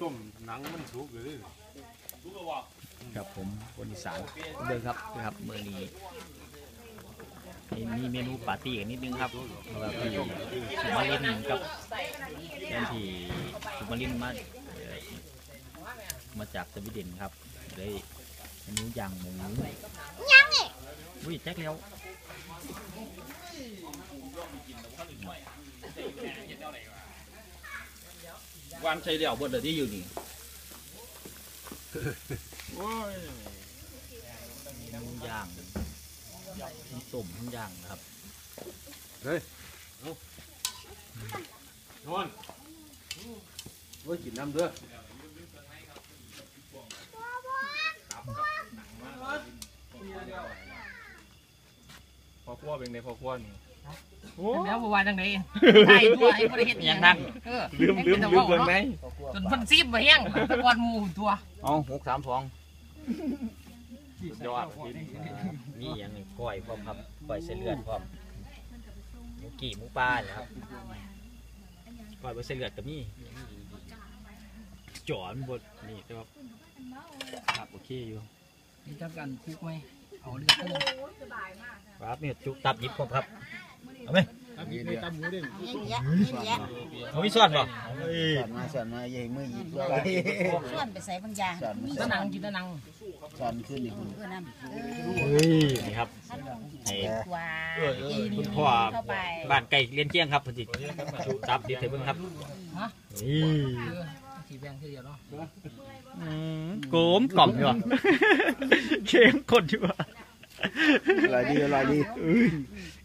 ต้มหนังมันสุกเลย ครับผมคนอีสานเบิ่งครับนะครับเมื่อนี้มีเมนูปาร์ตี้กันนิดนึงครับเพราะว่าพี่สุมาลินกับแทนที่สุมาลินมาเอ่อมาจากสวีเดนครับเลยเมนูย่างหมูย่างนี่อุ้ยแจ็คแล้ว วันใช้เดี่ยวบนเดที่อยู่นี่เมนูย่างทั้งต้มทั้งย่างนะครับนอนโอ้ยกินน้ำเด้อพอครัวเป็นในพอครัวนี่ แล้วบ่ว่าจังได๋ได้ตัวไอ้บ่ได้เฮ็ดอย่างนั้นเออลืมลืมลืมเบิ่งไหมจนเพิ่นซีบบ่แห้งแตะกอนหมู่ตัวเอาหกสามสองสุดยอดพี่มีอย่างหนึ่งก้อยพร้อมครับก้อยเส้นเลือดพร้อมหมูกี่หมูปลาเนี่ยครับก้อยใบเส้นเลือดก็มีจ่อมันบดนี่แต่ว่าครับโอเคอยู่มีจักกันคุกไหม เอาเลือดเพิ่นครับนี่จุกตับหยิบผมครับเอาไหมนี่เดียวเขามีส่วนป่ะสอนมาสอนมาอย่าให้มือหยิบไว้ส่วนไปใส่บางอย่างสอนมาตะนังกินตะนังสอนขึ้นอีกเพื่อน้ำเอเฮ้ยนี่ครับให้อว้าคุณพ่อเข้าไปบ้านไก่เลี้ยงเกี้ยงครับเพอดีจุกตับดิเทเบิ้งครับนี่เออสิแบ่งทีเดียวเนาะ อืมโกมกล่อมอยู่ว่ะเค็มข้นอยู่ว่ะอร่อยดีอร่อยดี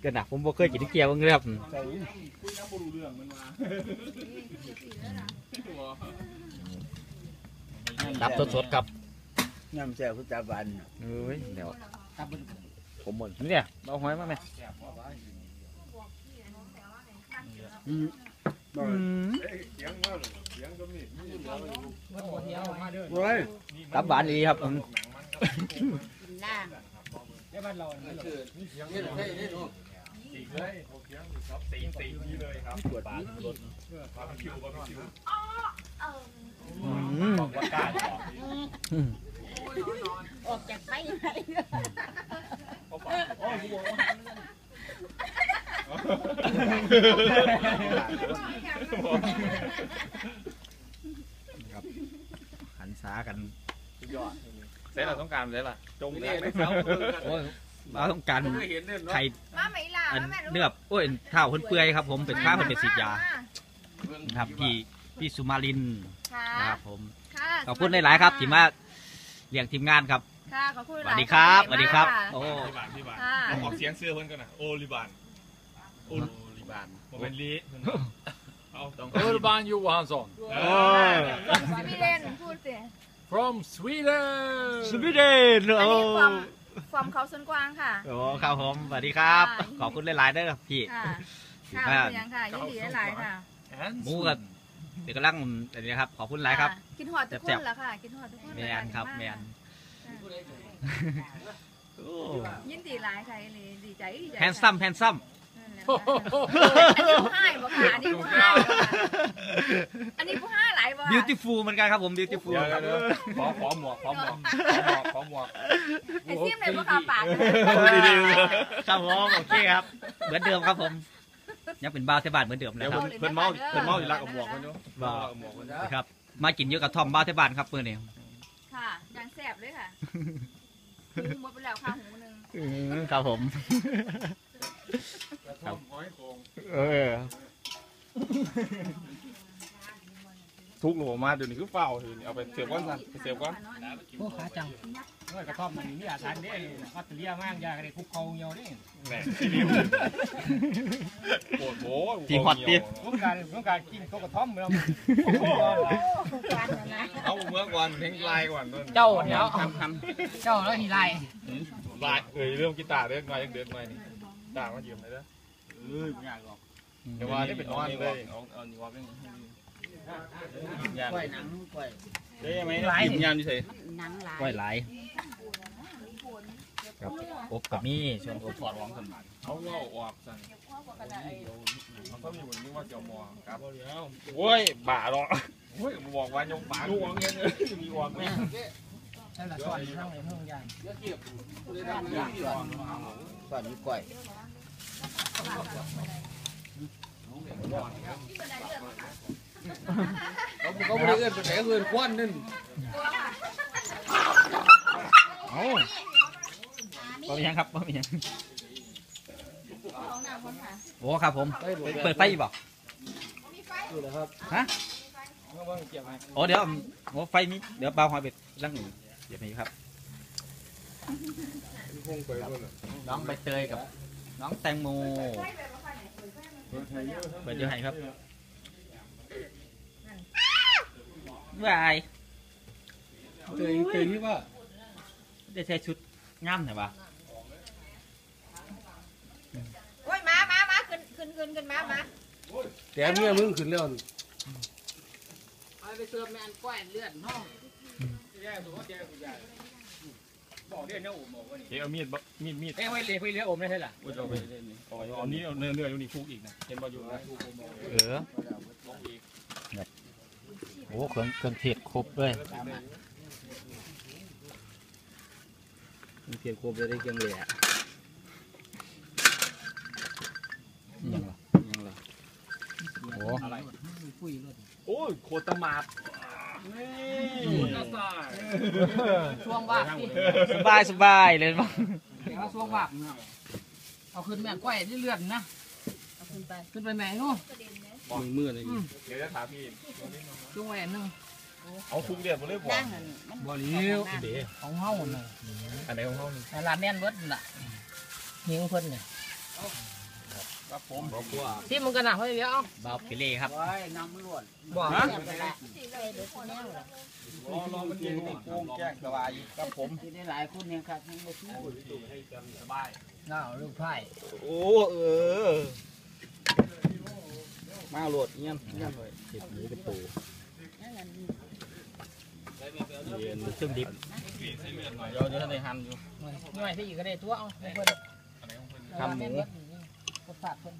ก็หนักผมบ่เคยกินที่เกี๊ยวเบ้างเลยครับตับสดๆครับน้ำแซ่บพุทธบันเอ้ยเดี๋ยวตับเบิ่งผมหมดเนี่ยเอาหอยมาไหม เฮ้ยตับหวานดีครับอืมล่างได้บ้านเราเนี่ยตีเลยโอเคครับตีตีนี่เลยครับปลาลดปลาคิวปลาคิวอืมบอกว่ากล้าบออืมออกจากไปไหน หันษากันเสร็จเราต้องการเสร็จละจงได้ไหมโอ้ยเราต้องการเคยเห็นเนี่ยไข่มาไหมล่ะอันมาแม่ลูกเนื้อโอ้ยเท้าคนเปื่อยครับ ผมเป็นข้าวคนเป็นสีดยามาครับพี่พี่สุมาลินค่ะนะครับผมค่ะขอบคุณหลายๆครับที่มาเลี้ยงทีมงานครับค่ะขอบคุณสวัสดีครับสวัสดีครับค่ะโอ้ พี่บานพี่บานค่ะ ออกเสียงเสื้อเพิ่นกันนะโอลิบาน โอลิบานโมเมนต์ลีเอาต้อง Urban Johansson เอสวีเดนพูดสิ from Sweden. สวีเดนอันโอ้นี้ฟอร์มฟอร์มเขาสวนกวางค่ะ โอ้ครับผมสวัสดีครับ ค่ะ ขอบคุณหลายๆเด้อพี่ ค่ะค่ะค่ะเป็นยังค่ะยินดีหลายๆค่ะหมูกับ เดี๋ยวกำลังอันนี้ครับขอบคุณหลายครับกินหอดทุกคนแล้วค่ะกินหอดทุกคนแมนครับแมนโอ้ยินดีหลายค่ะเลยดีใจดีใจแฮนซัมแฮนซัม อันนี้ผู้ให้บ่ค่ะอันนี้ผู้ให้บ่ค่ะอันนี้ผู้ให้หลายบ่บิวตี้ฟูลเหมือนกันครับผมบิวตี้ฟูลเดี๋ยวเดี๋ยวขอขอหมวกขอหมวกขอหมวกขอหมวกไอ้ซิมเลยบ่ค่ะปากครับผมโอเคครับ เหมือนเดิมครับผม ยังเป็นบ้าวเทบานเหมือนเดิมนะเดี๋ยวครับ เพิ่นเมาเพิ่นเมาอยู่รักกับหมวกมันอยู่บ้ากับหมวกมันครับ มากินเยอะกับทอมบ้าวเทบานครับเมื่อนี้ค่ะยังแซ่บเลยค่ะหูหมดไปแล้วค่ะหูหนึงครับผม ครับห้อยโคงเออ ทุกหนูมาเดี๋ยวนี้คือเฝ้าทีนี้เอาไปเสียบก่อนสั่นไปเสียบก่อนโอ้ขาจังเอ้ยกระท่อมมันมีอาสารเด้อออสเตรเลียมากยาก็ได้คุกเขาเหี่ยวเด้แหม่ที่ริวปวดโบที่ฮอตติต้องการต้องการกินเขากระท่อมเมืองเอาเมื่อก่อนเพลงลายก่อนต้นเจ้าเดี๋ยวทำทเจ้าแล้วนี่ไรำลายเอ้ยเรื่องกีตาร์เด็กหน่อยยังเด็กหน่อยนี่กีตาร์มายืมเลยเด้อ เอ้ยไม่ยากหรอกเดี๋ยวว่าได้เป็นนอนเลยเอาเอานี่ว่าเป็นยานกล้วยหนังกล้วยได้ไหมยืมยานดิเซ่หนังลายไว้หลายครับอบกับมีส่วนอบถอดรองสันเขาว่าออกสันเขาก็มีคนนึกว่าเกี่ยวมอครับโอ้ยบ้าหรอกเฮ้ยบอกว่ายกปากยกเงี้ยเลยมีวางไหมนั่นแหละซ่อนอยู่ข้างในห้องยางสอนอยู่ก่อย เขาไม่ได้เอื้อนไปไหนเอื้อนควันนั่นโอ้บ่มีหยังครับบ่มีหยังของน้ำคนค่ะโอ้ครับผม เปิดไฟอยู่บ่ฮะโอ้เดี๋ยวโอ้ไฟมีเดี๋ยวเบาหอยไปลังหนึ่งเดี๋ยวนี้ครับ น้องใบเตยกับ น้องแตงโมเปิดเดี๋ยวให้ครับบายเตยเตยที่ว่าได้ใช้ชุดงามเหรอวะโอ้ยมามามาขึ้นขึ้นขึ้นขึ้นมามาแต่เมียมึงขึ้นแล้วเอาไปเติมแมนก้อยเลือดห้องบอกเรียนเนื้ออมบอกว่านี่เดี๋ยวเอามีดบ่ มีดมีดเอ้ยไว้เลี้ยงไว้เลี้ยงอมได้ใช่หรอว่าจะเอาไปเล่นนี่เอาไว้เอานี้เอาเนื้อเนื้ออยู่นี่คุกอีกนะเห็นบ่อยู่นะเออโอ้เครื่องเครื่องเทศครบเลยเพียงโคบได้เกียงเหล่ยังเหรอยังล่ะโอ้อะไรคุยรถโอ้ยโคตรมาดนี่ช่วงว่างที่สบายสบายเลยมั้ง เอาช่วงว่างเนาะเอาขึ้นแม่นก้อยที่เลือดนะเอาขึ้นไปขึ้นไปแม่นู่นมือมือเลยเดี๋ยวจะถามพี่ช่วงแหวนหนึงเอาคุกเดือดมาเลยบ่นั่งอันมันบ่เลี้ยวเดี๋ยวของเฮาน่ะอันไหนของเขานี่ร้านแน่นเบิดน่ะหิงเพิ่นเนี่ย ครับผมที่มึงกันน่ะเฮ้ยเดี๋ยวเอาเบาพิเล่ครับไว้น้ำมันล้วนบอกเสียบไปละใส่เดือดแนวละรอรอมันเย็นในโค้งแจ้งสบายครับผมที่ได้หลายคนเนี่ยครับยังบ่สู้สบายน้าลูกไผ่โอ้เออมาโหลดเงี้ยเงี้ยเลยเห็ดหมูเป็นตูนั่นน่ะเย็นเครื่องดิบเดี๋ยวเดี๋ยวในหันอยู่หน่อยที่อีกก็ได้ตัวเอาเพิ่นทำหมูกด ฝากเพิ่น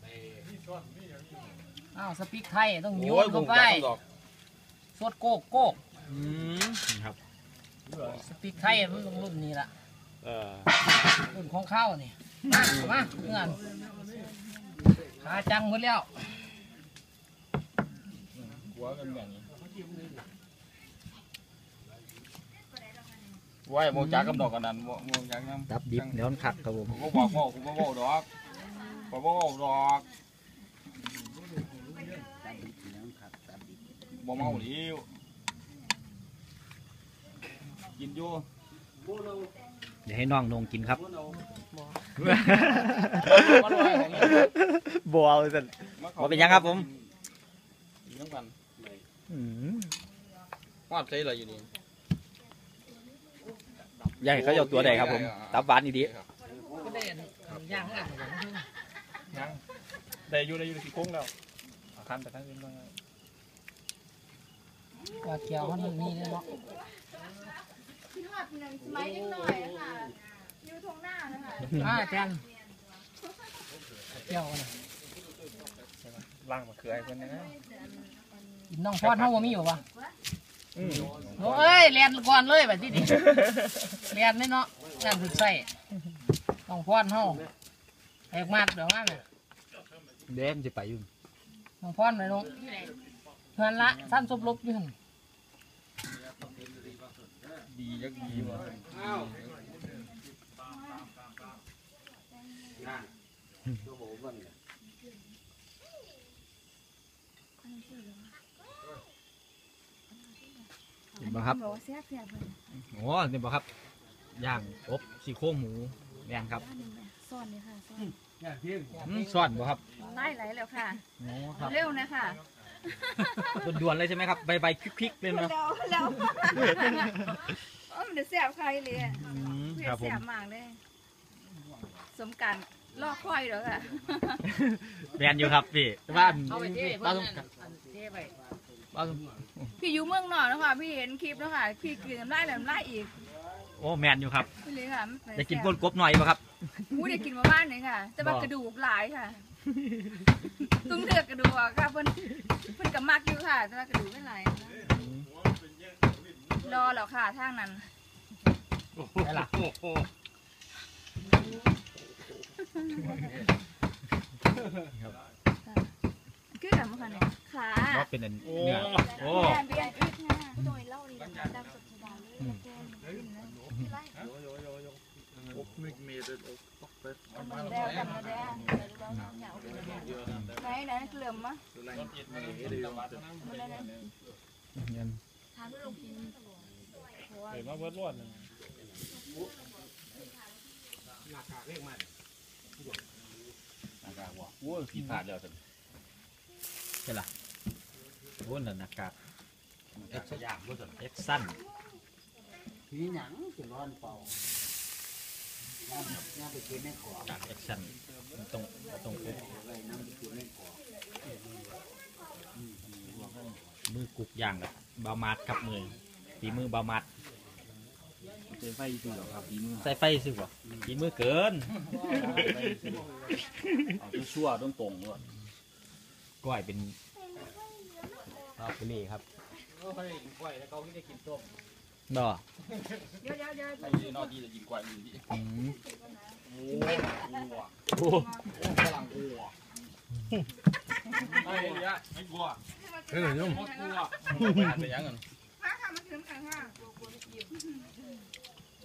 อ้าวสปีกไทยต้องโยโอ้ยนผเข้ามไปจักดอกสดโกกโกกอืมนี่ครับสปีกไทยมันต้องรุ่นนี้ละเออรุ่นของข้าวนี่มามาเงื่อนขาจังหมดแล้วหัวกันแบบนี้ไว้โมจักกับดอกกันนั้นโมโมจักน้ำดับดิบเดี๋ยวมันคักครับผมผมก็บอกพ่อผมก็บอกดอก ผมก็บอกดอกบ่เมาหลิวกินอยู่เดี๋ยวให้น้องนงกินครับบัวเลยสันบ่เป็นหยังครับผมกินน้ำกันอืมวาดใส่อะไรอยู่นี่อยากให้เขาเอาตัวใดครับผม ตับหวานดีก็ได้ย่างอะยัง ได้อยู่ได้อยู่ที่โค้งแล้วเอาคันไปทั้งอื่นบ้างว่าเกี่ยวมันมีเนาะคิดว่าเป็นสมัยเล็กหน่อยอะค่ะอยู่ตรงหน้านะคะอ่าอาจารย์เกี่ยวกันล่างมาเขือให้เพื่อนนะน้องพอดเฮาบ่มีอยู่วะอืมโอ้ยเรียนก่อนเลยแบบที่นี่เรียนนี่เนาะนั่นถึกใส่น้องพอดเฮาแอกมาดเดี๋ยวงั้นน่ะๆ เดี๋ยวมันจะไปอยู่น้องพอดหน่อยน้องเพื่อนละสั้นซบลบอยู่หั่นดีจักดีว่ะเห็นบ่ครับบอกว่าแซ่บแซ่บเลยโอ้เห็นบ่ครับย่างอบซี่โครงหมูแมนครับซ่อนเลยค่ะซ่อน อืมซ่อนบ่ครับไล่ไหลแล้วค่ะ โอ้ครับเร็วนะคะด่วนๆเลยใช่ไหมครับใบๆคลิกๆเลยเร็วเนาะเร็วโอ้ยมันจะแซ่บใครเลยอะอืมเพื่ครับผแซ่มบมากเลย สมการลอกควายเหรอค่ะแมนอยู่ครับพี่แต่ว่าเอาไปเท่ป้าเพิ่ต้อนงนั่นอันเท่ไปป้าต้องพี่อยู่เมืองนอกนะคะพี่เห็นคลิปแล้วค่ะพี่กินน้ำลายแล้วน้ำลายอีก โอ้แมนอยู่ครับพี่เลยค่ะมัเป็จะกินแซ่บก้นกบหน่อยป่ะครับอู้ได้กินมาบ้านเลยค่ะ แต่ว่ากระดูกหลายค่ะ ตุ้งเลือกกระดูกอะค่ะเพิ่นเพิ่นกับมากอยู่ค่ะ แต่ว่ากระดูกไม่หลายนะแล้วค่ะทางนั้นได้ล่ะคือกันบ่คะเนี่ยค่ะว่าเป็นอันเนื้อโอ้แม่เบียนอีกนะโดยเล่านี่ดังสด สดาเลยแกนกินนะไล่แล้วกันมาแล้วไหนไหนเหลื่อมมะทานด้วยลงกินเห็นว่าเบิร์ดรอดเลยโอ้ยผิดพลาดแล้วสิใช่ล่ะโอ้นั่นหน้ากากเอ็ดสยามบ่สิเอ็กซัน มีหยังสิร้อนเป่าน้ำน้ำไปกินในขวกากเอ็กซันตรงตรงปุ๊บอะไรน้ำไปกินในขวมือกุกย่างกับบามาดกับมือฝีมือบามาดเจอไฟจริงหรอครับปีมือใส่ไฟสิวะฝีมือเกินเอาชั่วๆตรงๆด้วยก้อยเป็นลาบเล่ครับเขาได้กินกล้วยแล้วเขาไม่ได้กินต้มบ่ เดี๋ยวเดี๋ยวเดี๋ยวไอ้นอดีจะกินกล้วยอยู่ที่อืมโอ้โอ้ฝรั่งอ้วไอ้เนี่ยไม่กลัวเฮ้ยหนุ่มไม่กลัวไปยังกันมาค่ะมาถึงกันค่ะ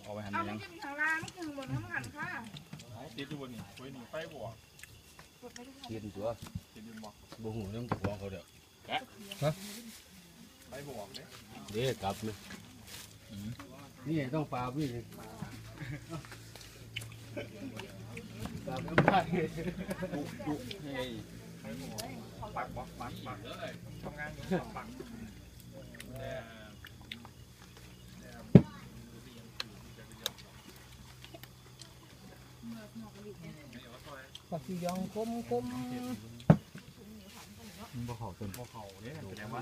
เอาไปหันเอาไปมายังกินข้างล่างมากินบนข้างหันค่ะติดอยู่บนนี่ไว้นี่ไฟบวกเทียนตัวติดอยู่บ่บ่หูน้ำตกของเขาเด้อไฟบวกเนี่ยเด้กลับเลย นี่ต้องปลาพี่ปลาไม่ได้เฮ้ยปักปักปักปักทำงานอยู่ปักก็สิยองคมคมบ่เข้าต้นเขาเนี่ยแสดงว่า